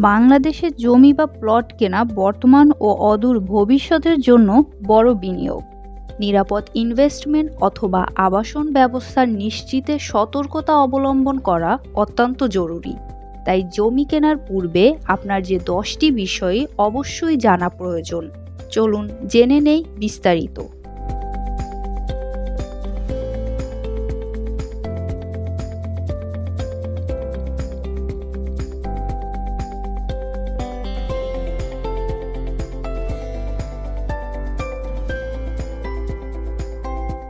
বাংলাদেশে জমি বা প্লট কেনা বর্তমান ও অদূর ভবিষ্যতের জন্য বড় বিনিয়োগ। নিরাপদ ইনভেস্টমেন্ট অথবা আবাসন ব্যবস্থার নিশ্চিতে সতর্কতা অবলম্বন করা অত্যন্ত জরুরি। তাই জমি কেনার পূর্বে আপনার যে দশটি বিষয়ে অবশ্যই জানা প্রয়োজন। চলুন জেনে নেই বিস্তারিত।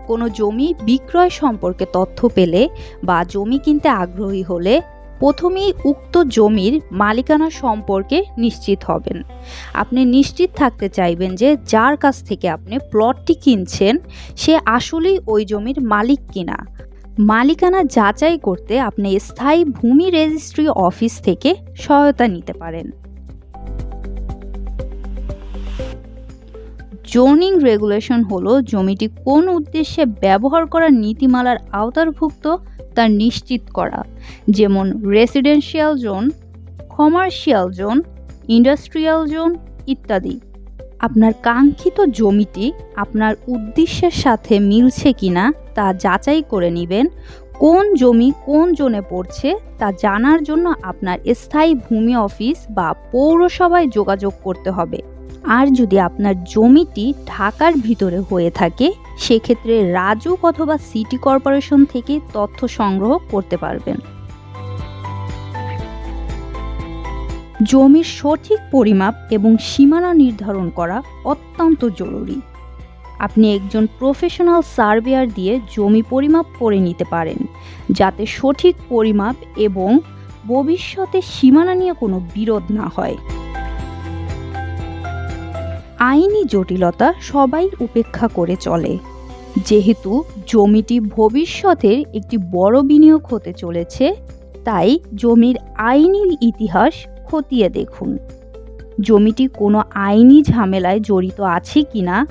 কোনো জমি বিক্রয় সম্পর্কে তথ্য পেলে বা জমি কিনতে আগ্রহী হলে প্রথমেই উক্ত জমির মালিকানা সম্পর্কে নিশ্চিত হবেন। আপনি নিশ্চিত থাকতে চাইবেন যে যার কাছ থেকে আপনি প্লটটি কিনছেন, সে আসলেই ওই জমির মালিক কিনা। মালিকানা যাচাই করতে আপনি স্থায়ী ভূমি রেজিস্ট্রি অফিস থেকে সহায়তা নিতে পারেন। জোনিং রেগুলেশন হলো জমিটি কোন উদ্দেশ্যে ব্যবহার করার নীতিমালার আওতারভুক্ত তা নিশ্চিত করা। যেমন residential zone commercial zone industrial zone ইত্যাদি। আপনার কাঙ্ক্ষিত জমিটি আপনার উদ্দেশ্যের সাথে মিলছে কিনা তা যাচাই করে নেবেন। কোন জমি কোন জোনে পড়ছে তা জানার জন্য আপনার স্থায়ী ভূমি অফিস বা পৌরসভায় যোগাযোগ করতে হবে। আর যদি আপনার জমিটি ঢাকার ভিতরে হয়ে থাকে, সেক্ষেত্রে রাজুক অথবা সিটি কর্পোরেশন থেকে তথ্য সংগ্রহ করতে পারবেন। জমির সঠিক পরিমাপ এবং সীমানা নির্ধারণ করা অত্যন্ত জরুরি। আপনি একজন প্রফেশনাল সার্ভেয়ার দিয়ে জমি পরিমাপ করে নিতে পারেন, যাতে সঠিক পরিমাপ এবং ভবিষ্যতে সীমানা নিয়ে কোনো বিরোধ না হয়। আইনি জটিলতা সবাই উপেক্ষা করে চলে। যেহেতু জমিটি ভবিষ্যতের একটি বড় বিনিয়োগ হতে চলেছে, তাই জমির আইনি ইতিহাস খতিয়ে দেখুন। জমিটি কোনো আইনি ঝামেলায় জড়িত আছে কি না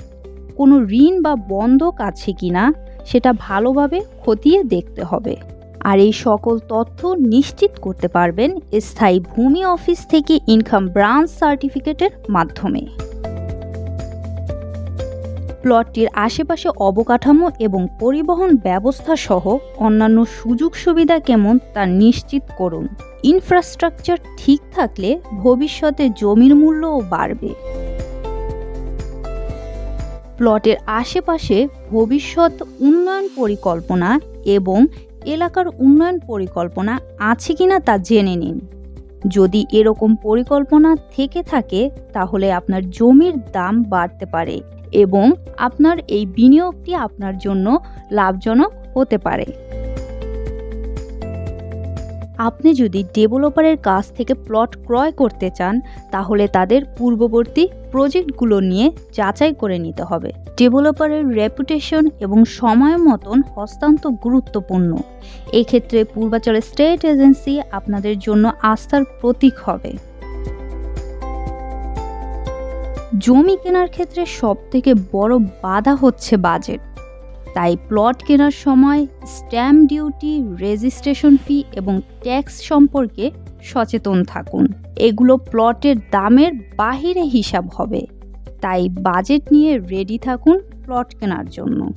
কোনো ঋণ বা বন্ধক আছে কি না সেটা ভালোভাবে খতিয়ে দেখতে হবে। আর এই সকল তথ্য নিশ্চিত করতে পারবেন স্থায়ী ভূমি অফিস থেকে ইনকাম ব্রাঞ্চ সার্টিফিকেটের মাধ্যমে। প্লটটির আশেপাশে অবকাঠামো এবং পরিবহন ব্যবস্থা সহ অন্যান্য সুযোগ সুবিধা কেমন তা নিশ্চিত করুন। ইনফ্রাস্ট্রাকচার ঠিক থাকলে ভবিষ্যতে জমির মূল্যও বাড়বে। প্লটের আশেপাশে ভবিষ্যৎ উন্নয়ন পরিকল্পনা এবং এলাকার উন্নয়ন পরিকল্পনা আছে কিনা তা জেনে নিন। যদি এরকম পরিকল্পনা থেকে থাকে, তাহলে আপনার জমির দাম বাড়তে পারে এবং আপনার এই বিনিয়োগটি আপনার জন্য লাভজনক হতে পারে। আপনি যদি ডেভেলপারের কাছ থেকে প্লট ক্রয় করতে চান, তাহলে তাদের পূর্ববর্তী প্রজেক্টগুলো নিয়ে যাচাই করে নিতে হবে। ডেভেলপারের রেপুটেশন এবং সময় মতন হস্তান্তর গুরুত্বপূর্ণ। এক্ষেত্রে পূর্বাচল স্টেট এজেন্সি আপনাদের জন্য আস্থার প্রতীক হবে। জমি কেনার ক্ষেত্রে সবথেকে বড় বাধা হচ্ছে বাজেট। তাই প্লট কেনার সময় স্ট্যাম্প ডিউটি, রেজিস্ট্রেশন ফি এবং ট্যাক্স সম্পর্কে সচেতন থাকুন। এগুলো প্লটের দামের বাহিরে হিসাব হবে। তাই বাজেট নিয়ে রেডি থাকুন প্লট কেনার জন্য।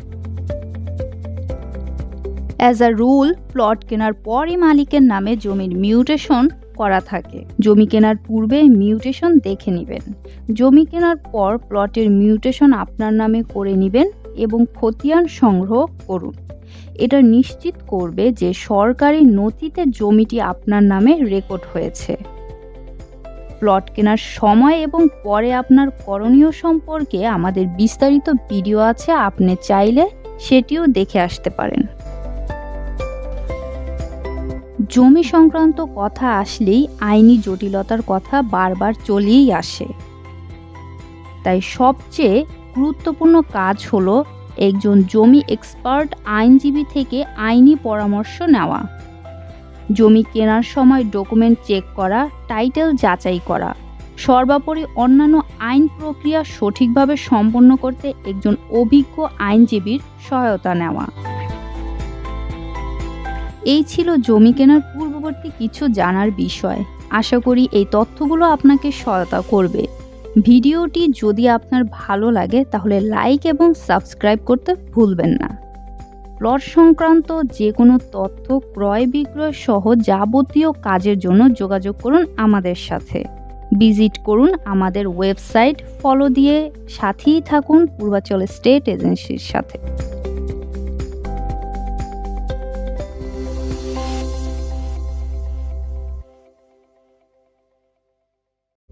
অ্যাজ আ রুল প্লট কেনার পরই মালিকের নামে জমির মিউটেশন করা থাকে। জমি কেনার পূর্বে মিউটেশন দেখে নেবেন। জমি কেনার পর প্লটের মিউটেশন আপনার নামে করে নেবেন এবং খতিয়ান সংগ্রহ করুন। এটা নিশ্চিত করবে যে সরকারি নথিতে জমিটি আপনার নামে রেকর্ড হয়েছে। প্লট কেনার সময় এবং পরে আপনার করণীয় সম্পর্কে আমাদের বিস্তারিত ভিডিও আছে, আপনি চাইলে সেটিও দেখে আসতে পারেন। জমি সংক্রান্ত কথা আসলেই আইনি জটিলতার কথা বারবার চলেই আসে। তাই সবচেয়ে গুরুত্বপূর্ণ কাজ হলো একজন জমি এক্সপার্ট আইনজীবী থেকে আইনি পরামর্শ নেওয়া। জমি কেনার সময় ডকুমেন্ট চেক করা টাইটেল যাচাই করা। সর্বোপরি অন্যান্য আইন প্রক্রিয়া সঠিকভাবে সম্পন্ন করতে একজন অভিজ্ঞ আইনজীবীর সহায়তা নেওয়া। এই ছিল জমি কেনার পূর্ববর্তী কিছু জানার বিষয়। আশা করি এই তথ্যগুলো আপনাকে সহায়তা করবে। ভিডিওটি যদি আপনার ভালো লাগে, তাহলে লাইক এবং সাবস্ক্রাইব করতে ভুলবেন না। প্লট সংক্রান্ত যে কোনো তথ্য ক্রয় বিক্রয় সহ যাবতীয় কাজের জন্য যোগাযোগ করুন আমাদের সাথে। ভিজিট করুন আমাদের ওয়েবসাইট, ফলো দিয়ে সাথেই থাকুন পূর্বাচল স্টেট এজেন্সির সাথে।